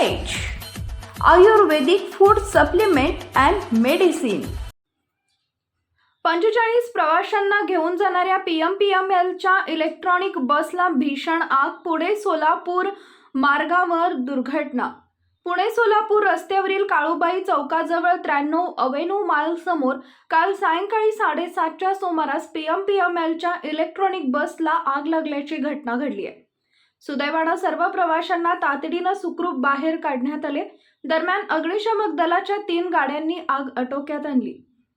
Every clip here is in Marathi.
Ayurvedic food supplement and medicine पंचेचाळीस प्रवाशांना घेऊन जाणाऱ्या पी एम पी एम एलच्या इलेक्ट्रॉनिक बसला भीषण आग पुणे सोलापूर मार्गावर दुर्घटना. पुणे सोलापूर रस्त्यावरील काळूबाई चौकाजवळ त्र्याण्णव अवेन्यू माल समोर काल सायंकाळी साडेसातच्या सुमारास पी एम पी एम एलच्या इलेक्ट्रॉनिक बसला आग लागल्याची घटना घडली आहे. सुदैवानं सर्व प्रवाशांना तातडीनं सुखरूप बाहेर काढण्यात आले. दरम्यान अग्निशमक दलाच्या तीन गाड्यांनी आग आटोक्यात आणली.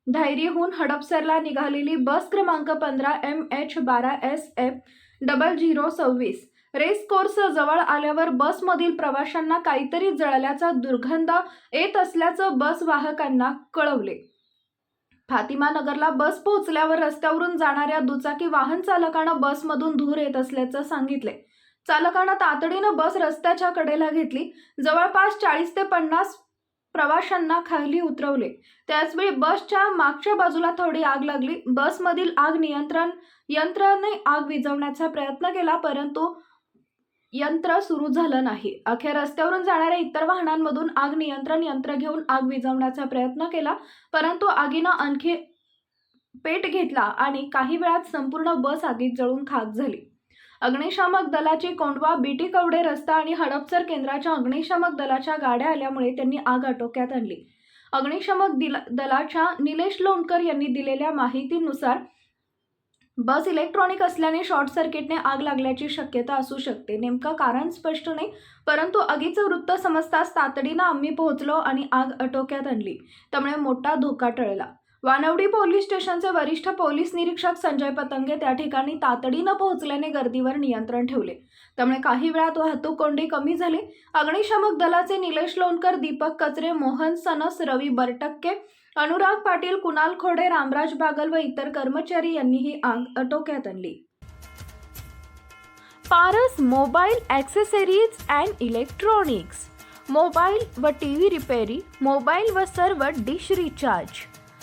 धायरीहून हडपसरला निघालेली बस क्रमांक पंधरा एम एच बारा एस एफ डबल झिरो सव्वीस. रेस कोर्स जवळ आल्यावर बसमधील प्रवाशांना काहीतरी जळल्याचा दुर्गंध येत असल्याचं बस वाहकांना कळवले. फातिमा नगरला बस पोहोचल्यावर रस्त्यावरून जाणाऱ्या दुचाकी वाहन चालकानं बसमधून धूर येत असल्याचं सांगितले. चालकानं तातडीनं बस रस्त्याच्या कडेला घेतली. जवळपास चाळीस ते पन्नास प्रवाशांना खाली उतरवले. त्याचवेळी बसच्या मागच्या बाजूला थोडी आग लागली. बसमधील आग नियंत्रण यंत्राने आग विझवण्याचा प्रयत्न केला परंतु यंत्र सुरू झालं नाही. अखेर रस्त्यावरून जाणाऱ्या इतर वाहनांमधून आग नियंत्रण यंत्र घेऊन आग विझवण्याचा प्रयत्न केला परंतु आगीनं आणखी पेट घेतला आणि काही वेळात संपूर्ण बस आगीत जळून खाक झाली. अग्निशामक दलाची कोंडवा बीटी कवडे रस्ता आणि हडपसर केंद्राच्या अग्निशामक दलाच्या गाड्या आल्यामुळे त्यांनी आग आटोक्यात आणली. अग्निशामक दिला दलाच्या निलेश लोणकर यांनी दिलेल्या माहितीनुसार बस इलेक्ट्रॉनिक असल्याने शॉर्ट सर्किटने आग लागल्याची शक्यता असू शकते. नेमकं कारण स्पष्ट नाही परंतु आगीचं वृत्त समजताच तातडीनं आम्ही पोहोचलो आणि आग आटोक्यात आणली. त्यामुळे मोठा धोका टळला. वानवडी पोलीस स्टेशनचे वरिष्ठ पोलीस निरीक्षक संजय पतंगे त्या ठिकाणी तातडीनं पोहोचल्याने गर्दीवर नियंत्रण ठेवले. त्यामुळे काही वेळात वाहतूक कोंडी कमी झाली. अग्निशामक दलाचे निलेश लोणकर दीपक कचरे मोहन सनस रवी बरटक्के अनुराग पाटील कुणाल खोडे रामराज बागल व इतर कर्मचारी यांनी ही आग आटोक्यात आणली. Paras mobile accessories and electronics. Mobile व टी व्ही रिपेरी मोबाईल व सर्व डिश रिचार्ज.